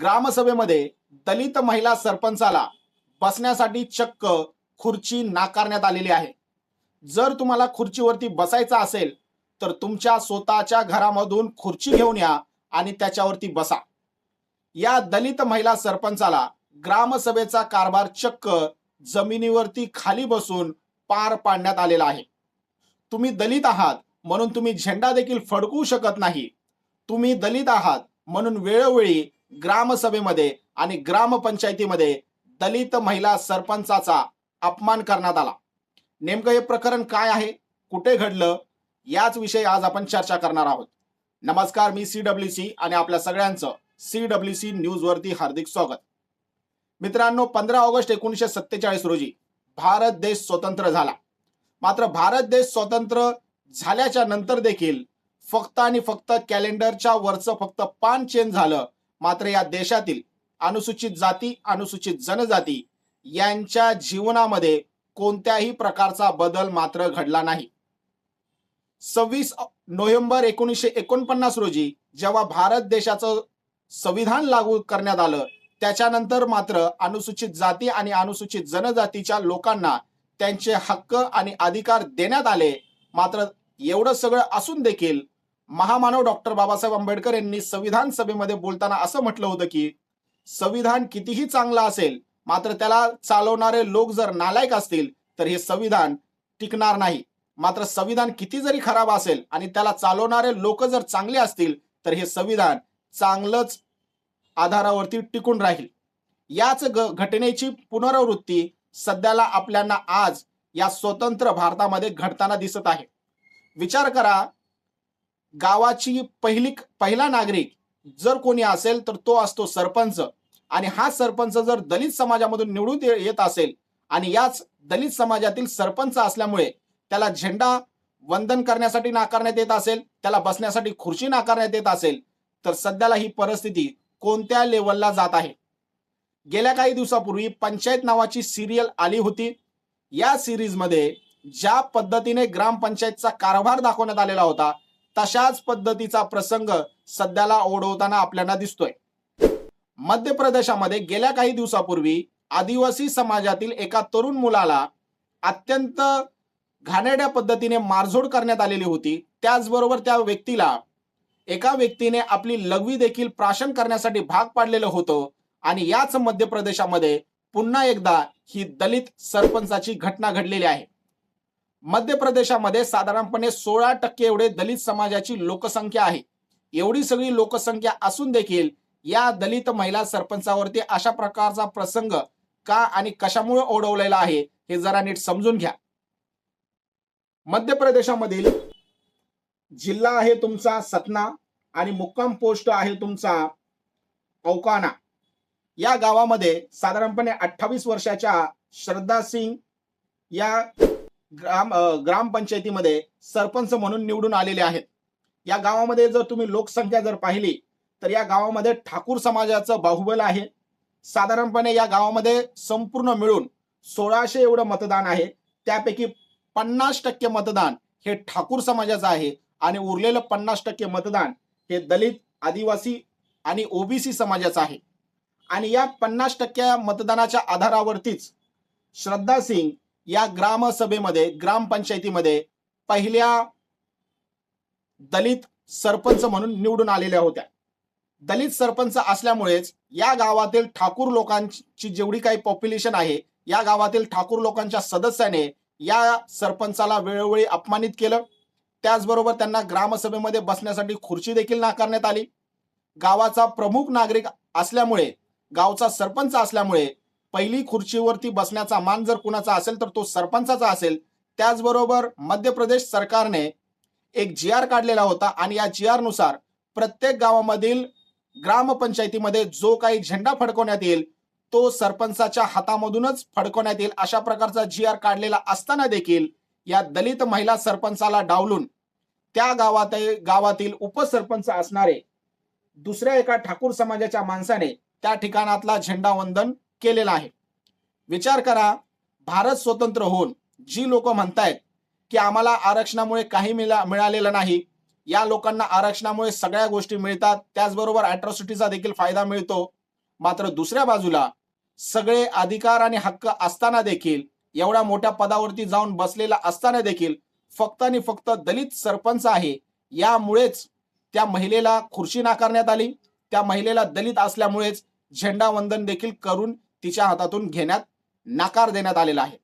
ग्रामसभेमध्ये दलित महिला सरपंचाला बसण्यासाठी चक्क खुर्ची नाकारण्यात आलेली आहे. जर तुम्हाला खुर्चीवरती बसायचं असेल तर तुमच्या स्वतःच्या घरामधून खुर्ची घेऊन या आणि त्याच्यावरती बसा. या दलित महिला सरपंचाला ग्रामसभेचा कारभार चक्क जमिनीवरती खाली बसून पार पाडण्यात आलेला आहे. तुम्ही दलित आहात म्हणून तुम्ही झेंडा देखील फडकू शकत नाही. तुम्ही दलित आहात म्हणून वेळोवेळी ग्रामसभेमध्ये आणि ग्रामपंचायतीमध्ये दलित महिला सरपंचाचा अपमान करण्यात आला. नेमकं हे प्रकरण काय आहे? कुठे घडलं? याच विषयी आज आपण चर्चा करणार आहोत. नमस्कार मी सी डब्ल्यू सी आणि आपल्या सगळ्यांचं सी डब्ल्यू सी न्यूज वरती हार्दिक स्वागत. मित्रांनो पंधरा ऑगस्ट एकोणीसशे सत्तेचाळीस रोजी भारत देश स्वतंत्र झाला. मात्र भारत देश स्वतंत्र झाल्याच्यानंतर देखील फक्त आणि फक्त कॅलेंडरच्या वरचं फक्त पान चेंज झालं. मात्र या देशातील अनुसूचित जाती अनुसूचित जनजाती यांच्या जीवनामध्ये कोणत्याही प्रकारचा बदल मात्र घडला नाही. सव्वीस नोव्हेंबर एकोणीसशे एकोणपन्नास रोजी जेव्हा भारत देशाचं संविधान लागू करण्यात आलं त्याच्यानंतर मात्र अनुसूचित जाती आणि अनुसूचित जनजातीच्या लोकांना त्यांचे हक्क आणि अधिकार देण्यात आले. मात्र एवढं सगळं असून देखील महामानव डॉक्टर बाबासाहेब आंबेडकर यांनी संविधान सभेमध्ये बोलताना असं म्हटलं होतं की संविधान कितीही चांगलं असेल मात्र त्याला चालवणारे लोक जर नालायक असतील तर हे संविधान टिकणार नाही. मात्र संविधान किती जरी खराब असेल आणि त्याला चालवणारे लोक जर चांगले असतील तर हे संविधान चांगलंच आधारावरती टिकून राहील. याच घटनेची पुनरावृत्ती सध्याला आपल्याला आज या स्वतंत्र भारतामध्ये घडताना दिसत आहे. विचार करा गावाची पहिली पहिला नागरिक जर कोणी असेल तर तो असतो सरपंच. आणि हा सरपंच जर दलित समाजामधून निवडून येत असेल आणि याच दलित समाजातील सरपंच असल्यामुळे त्याला झेंडा वंदन करण्यासाठी नाकारण्यात येत असेल त्याला बसण्यासाठी खुर्ची नाकारण्यात येत असेल तर सध्याला ही परिस्थिती कोणत्या लेवलला जात आहे? गेल्या काही दिवसापूर्वी पंचायत नावाची सिरियल आली होती. या सिरीजमध्ये ज्या पद्धतीने ग्रामपंचायतचा कारभार दाखवण्यात आलेला होता तशाच पद्धतीचा प्रसंग सध्याला ओढवताना आपल्याला दिसतोय. मध्य प्रदेशामध्ये गेल्या काही दिवसापूर्वी आदिवासी समाजातील एका तरुण मुलाला अत्यंत घाणेरड्या पद्धतीने मारझोड करण्यात आलेली होती. त्याचबरोबर त्या व्यक्तीला एका व्यक्तीने आपली लघवी देखील प्राशन करण्यासाठी भाग पाडलेलं होतं आणि याच मध्य प्रदेशामध्ये पुन्हा एकदा ही दलित सरपंचाची घटना घडलेली आहे. मध्य प्रदेशामध्ये साधारणपणे सोळा टक्के एवढे दलित समाजाची लोकसंख्या आहे. एवढी सगळी लोकसंख्या असून देखील या दलित महिला सरपंचावरती अशा प्रकारचा प्रसंग का आणि कशामुळे ओढवलेला आहे हे जरा नीट समजून घ्या. मध्य प्रदेशामधील जिल्हा आहे तुमचा सतना आणि मुक्काम पोस्ट आहे तुमचा औकाना. या गावामध्ये साधारणपणे अठ्ठावीस वर्षाच्या श्रद्धा सिंग या ग्राम ग्रामपंचायतीमध्ये सरपंच म्हणून निवडून आलेले आहेत. या गावामध्ये जर तुम्ही लोकसंख्या जर पाहिली तर या गावामध्ये ठाकूर समाजाचं बाहुबल आहे. साधारणपणे या गावामध्ये संपूर्ण मिळून सोळाशे एवढं मतदान आहे. त्यापैकी पन्नास टक्के मतदान हे ठाकूर समाजाचं आहे आणि उरलेलं पन्नास टक्के मतदान हे दलित आदिवासी आणि ओबीसी समाजाचं आहे. आणि या पन्नास टक्के मतदानाच्या आधारावरतीच श्रद्धा सिंग या ग्रामसभेमध्ये ग्रामपंचायतीमध्ये पहिल्या दलित सरपंच म्हणून निवडून आलेल्या होत्या. दलित सरपंच असल्यामुळेच या गावातील ठाकूर लोकांची जेवढी काही पॉप्युलेशन आहे या गावातील ठाकूर लोकांच्या सदस्याने या सरपंचाला वेळोवेळी अपमानित केलं. त्याचबरोबर त्यांना ग्रामसभेमध्ये बसण्यासाठी खुर्ची देखील नाकारण्यात आली. गावाचा प्रमुख नागरिक असल्यामुळे गावचा सरपंच असल्यामुळे पहिली खुर्चीवरती बसण्याचा मान जर कुणाचा असेल तर तो सरपंचाचा असेल. त्याचबरोबर मध्य प्रदेश सरकारने एक जी आर काढलेला होता आणि या जी आरनुसार प्रत्येक गावामधील ग्रामपंचायतीमध्ये जो काही झेंडा फडकवण्यात येईल तो सरपंचाच्या हातामधूनच फडकवण्यात येईल. अशा प्रकारचा जी आर काढलेला असताना देखील या दलित महिला सरपंचाला डावलून त्या गावात गावातील उपसरपंच असणारे दुसऱ्या एका ठाकूर समाजाच्या माणसाने त्या ठिकाणातला झेंडा वंदन केलेला आहे. विचार करा भारत स्वतंत्र होऊन जी लोक म्हणतायत की आम्हाला आरक्षणामुळे काही मिळा मिळालेलं नाही या लोकांना आरक्षणामुळे सगळ्या गोष्टी मिळतात त्याचबरोबर अॅट्रॉसिटीचा देखील फायदा मिळतो. मात्र दुसऱ्या बाजूला सगळे अधिकार आणि हक्क असताना देखील एवढ्या मोठ्या पदावरती जाऊन बसलेला असताना देखील फक्त आणि फक्त दलित सरपंच आहे यामुळेच त्या महिलेला खुर्ची नाकारण्यात आली. त्या महिलेला दलित असल्यामुळेच झेंडा वंदन देखील करून तिच्या हातातून घेण्यात नकार देण्यात आलेला आहे.